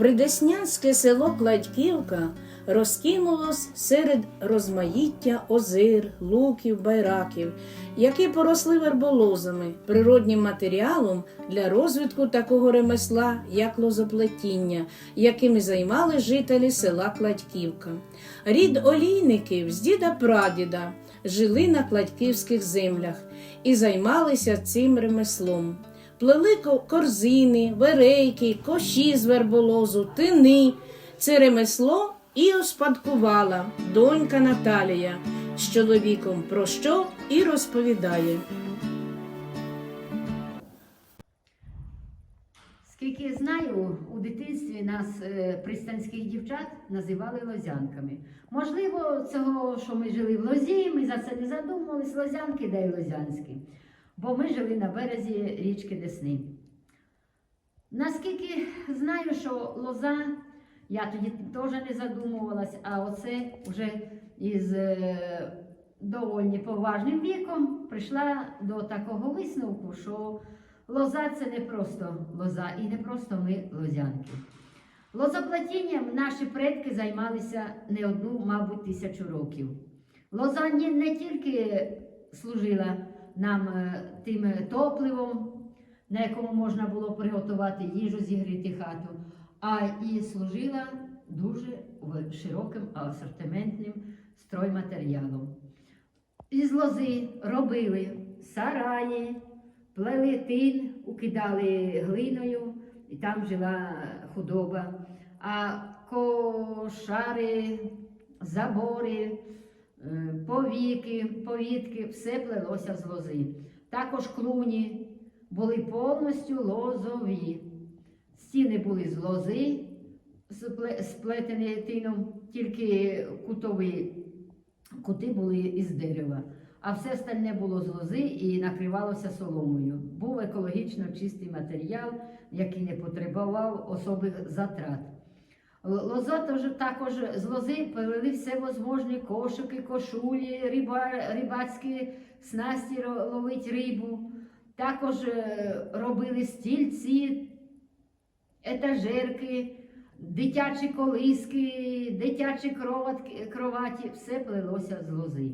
Придеснянське село Кладьківка розкинулось серед розмаїття озир, луків, байраків, які поросли верболозами, природнім матеріалом для розвитку такого ремесла, як лозоплетіння, якими займали жителі села Кладьківка. Рід олійників з діда прадіда жили на кладьківських землях і займалися цим ремеслом. Плели корзини, верейки, коші з верболозу, тини. Це ремесло і успадкувала донька Наталія з чоловіком про що і розповідає. Скільки знаю, у дитинстві нас е, пристанських дівчат називали лозянками. Можливо, цього, що ми жили в лозі, ми за це не задумувались, лозянки да й лозянські. Бо ми жили на березі річки Десни. Наскільки знаю, що лоза, я тоді теж не задумувалась, а оце вже із е, доволі поважним віком прийшла до такого висновку, що лоза це не просто лоза і не просто ми лозянки. Лозоплетінням наші предки займалися не одну, мабуть, тисячу років. Лоза не тільки служила нам е, тим топливом, на якому можна було приготувати їжу, зігріти хату, а і служила дуже широким асортиментним стройматеріалом. Із лози робили сараї, плели тин, укидали глиною, і там жила худоба. А кошари, забори, е, повіки, повітки, все плелося з лози. Також клуні були повністю лозові. Стіни були з лози, сплетені тином, тільки кутові кути були із дерева, а все остальне було з лози і накривалося соломою. Був екологічно чистий матеріал, який не потребував особих затрат. Лоза тож, також з лози плели все возможні кошики, кошулі, риба, рибацькі снасті ловить рибу. Також е, робили стільці, етажерки, дитячі колиски, дитячі кроватки- кроваті, все плелося з лози.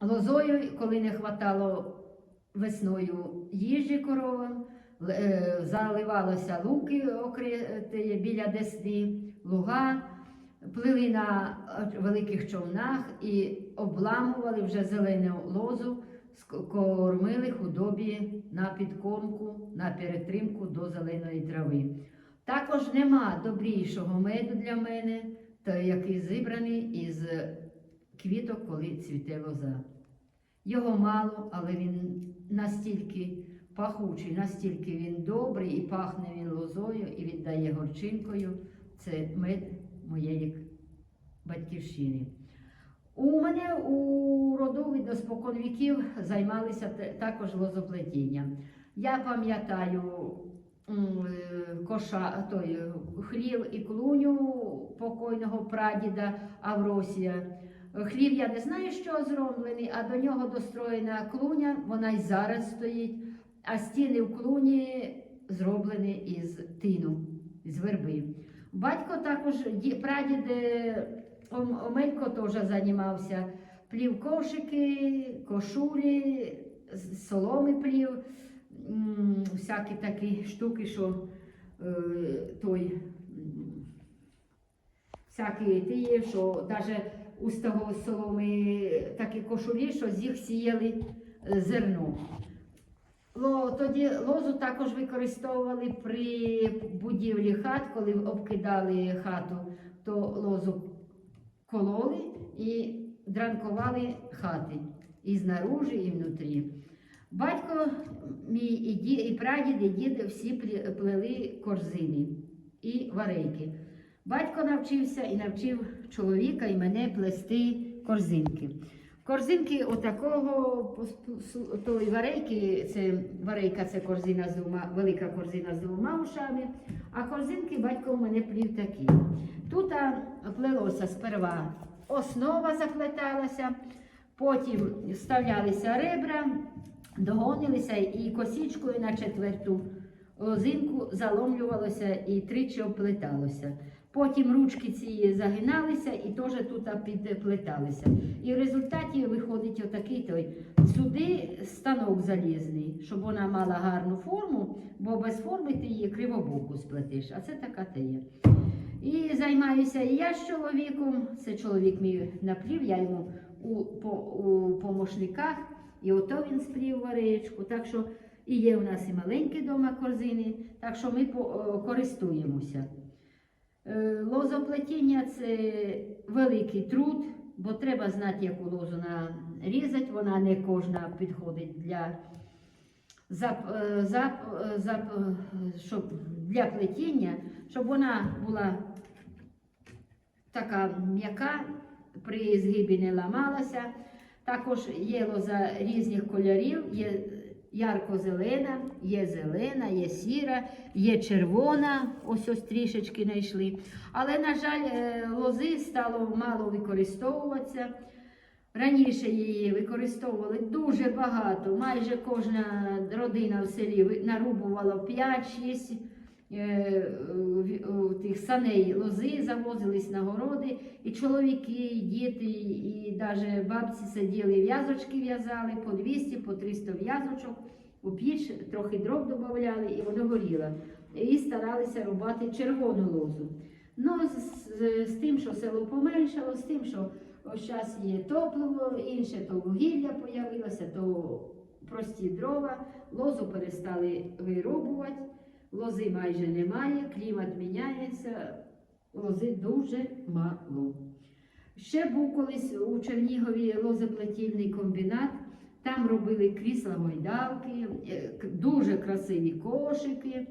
Лозою, коли не хватало весною їжі коровам, заливалося луки окри- те, біля десни, луга, плили на е, великих човнах і обламували вже зелену лозу, кормили худобі на підкормку, на перетримку до зеленої трави. Також нема добрішого меду для мене, який зібраний із квіток, коли цвіте лоза. Його мало, але він настільки пахучий, настільки він добрий і пахне він лозою і віддає горчинкою. Це мед моєї батьківщини. У мене у роду від спокон віків займалися також лозоплетінням. Я пам'ятаю е, коша, той, хлів і клуню покойного прадіда Авросія. Хлів я не знаю, що зроблений, а до нього достроєна клуня, вона й зараз стоїть, а стіни в клуні зроблені із тину, з верби. Батько також, прадід Омелько теж займався. Плів кошики, кошулі, соломи плів, всякі такі штуки, що е, той. Всякі ті, що навіть у з того соломи такі кошулі, що з їх сіяли е, зерно. Тоді лозу також використовували при будівлі хат, коли обкидали хату, то лозу кололи і дранкували хати і знаружи, і внутрі. Батько мій і, і прадід, і дід всі плели корзини і варейки. Батько навчився і навчив чоловіка і мене плести корзинки. Корзинки отакого тої варейки, це варейка це корзина з двома, велика корзина з двома ушами, а корзинки батько в мене плів такі. Тут плелося сперва основа заплеталася, потім вставлялися ребра, догонилися і косічкою на четверту лозинку заломлювалося і тричі оплеталося. Потім ручки ці загиналися і теж тут підплеталися. І в результаті виходить отакий той. Сюди станок залізний, щоб вона мала гарну форму, бо без форми ти її кривобоку сплетиш, а це така те є. І займаюся і я з чоловіком. Це чоловік мій наплів, я йому у, по, у помощниках, і ото він сплів варечку. Так що і є у нас і маленькі дома корзини, так що ми по, о, користуємося. Е, Лозоплетіння це великий труд, бо треба знати, яку лозу нарізати. Вона не кожна підходить для, зап, е, зап, е, зап, щоб, для плетіння, щоб вона була така м'яка, при згибі не ламалася. Також є лоза різних кольорів, є ярко-зелена, є зелена, є сіра, є червона, ось ось трішечки знайшли. Але, на жаль, е, лози стало мало використовуватися. Раніше її використовували дуже багато. Майже кожна родина в селі нарубувала 5-6 е, в- у тих саней лози, завозились на городи, і чоловіки, і діти, і навіть бабці сиділи, в'язочки в'язали по 200, по 300 в'язочок. У піч трохи дров додавали, і воно горіло. І старалися рубати червону лозу. Ну, з, з, з тим, що село поменшало, з тим, що зараз є топливо, інше то вугілля появилося, то прості дрова, лозу перестали вирубувати, лози майже немає, клімат міняється, лози дуже мало. Ще був колись у Чернігові лозоплетільний комбінат. Там робили крісла гойдалки, е, дуже красиві кошики,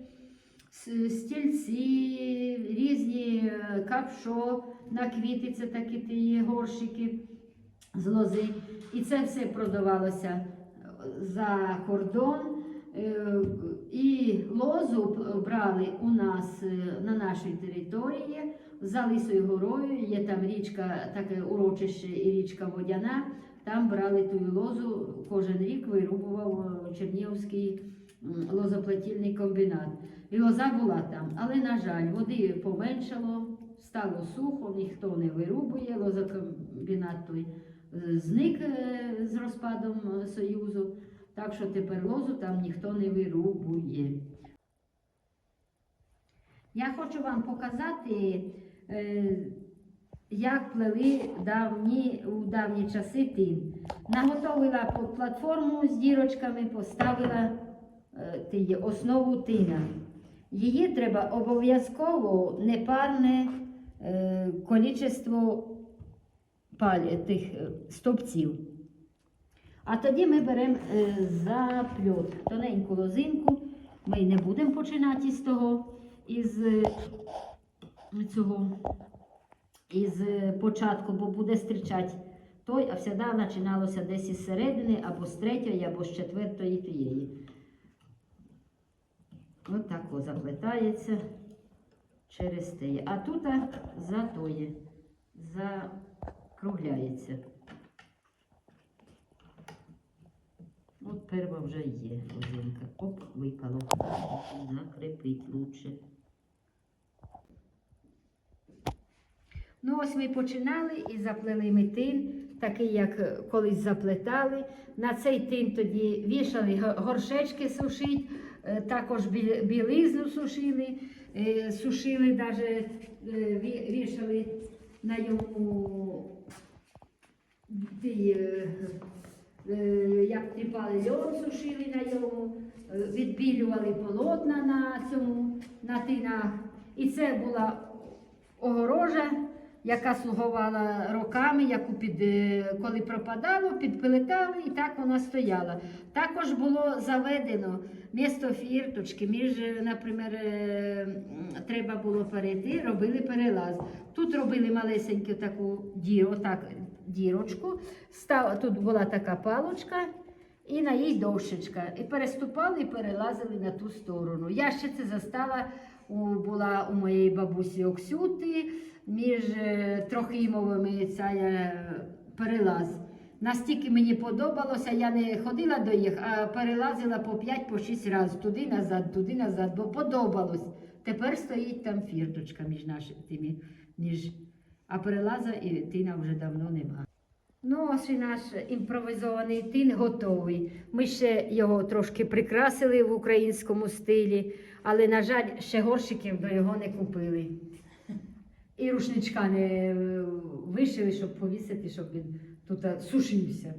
стільці, різні е, капшо на квіти, це такі ті горщики з лози. І це все продавалося е, за кордон. Е, І лозу брали у нас е, на нашій території за Лисою горою. Є там річка, таке урочище і річка Водяна. Там брали ту лозу, кожен рік вирубував е, Чернігівський лозоплетільний комбінат. І лоза була там. Але, на жаль, води поменшало, стало сухо, ніхто не вирубує. Лозокомбінат той зник з розпадом Союзу. Так що тепер лозу там ніхто не вирубує. Я хочу вам показати, е, як плели давні, у давні часи тин. Наготовила платформу з дірочками, поставила е, основу тина. Її треба обов'язково непарне е, количество тих стовпців. А тоді ми беремо е, за пльот тоненьку лозинку. Ми не будемо починати з того, із е, цього, із е, початку, бо буде стрічати той, а завжди починалося десь із середини, або з третьої, або з четвертої тієї. От так о, заплетається через теє. А тут за тоє, закругляється. От перва вже є лозинка. Оп, випало. Закрепить лучше. Ну, ось ми починали і заплели ми тин, такий, як колись заплетали. На цей тин тоді вішали горшечки сушить, е, також білизну сушили, е, сушили, навіть вішали на йому е, е, як тріпали льон, сушили на йому, е, відбілювали полотна на цьому, на тинах. І це була огорожа, яка слугувала роками, яку під, е, коли пропадало, підплетали і так вона стояла. Також було заведено місто фірточки, між, е, наприклад, е, треба було перейти, робили перелаз. Тут робили малесеньку таку діру, отак, дірочку. Став, тут була така палочка. І на їй дощечка. І переступали і перелазили на ту сторону. Я ще це застала, у, була у моєї бабусі Оксюти, між е, Трохимовими ця е, перелаз. Настільки мені подобалося, я не ходила до їх, а перелазила по 5 по 6 разів туди назад, туди назад, бо подобалось. Тепер стоїть там фірточка між нашими між... а перелаза і тина вже давно нема. Ну, ось і наш імпровізований тин готовий. Ми ще його трошки прикрасили в українському стилі, але, на жаль, ще горщиків до його не купили. І рушничка не е, вишили, щоб повісити, щоб він тут сушився.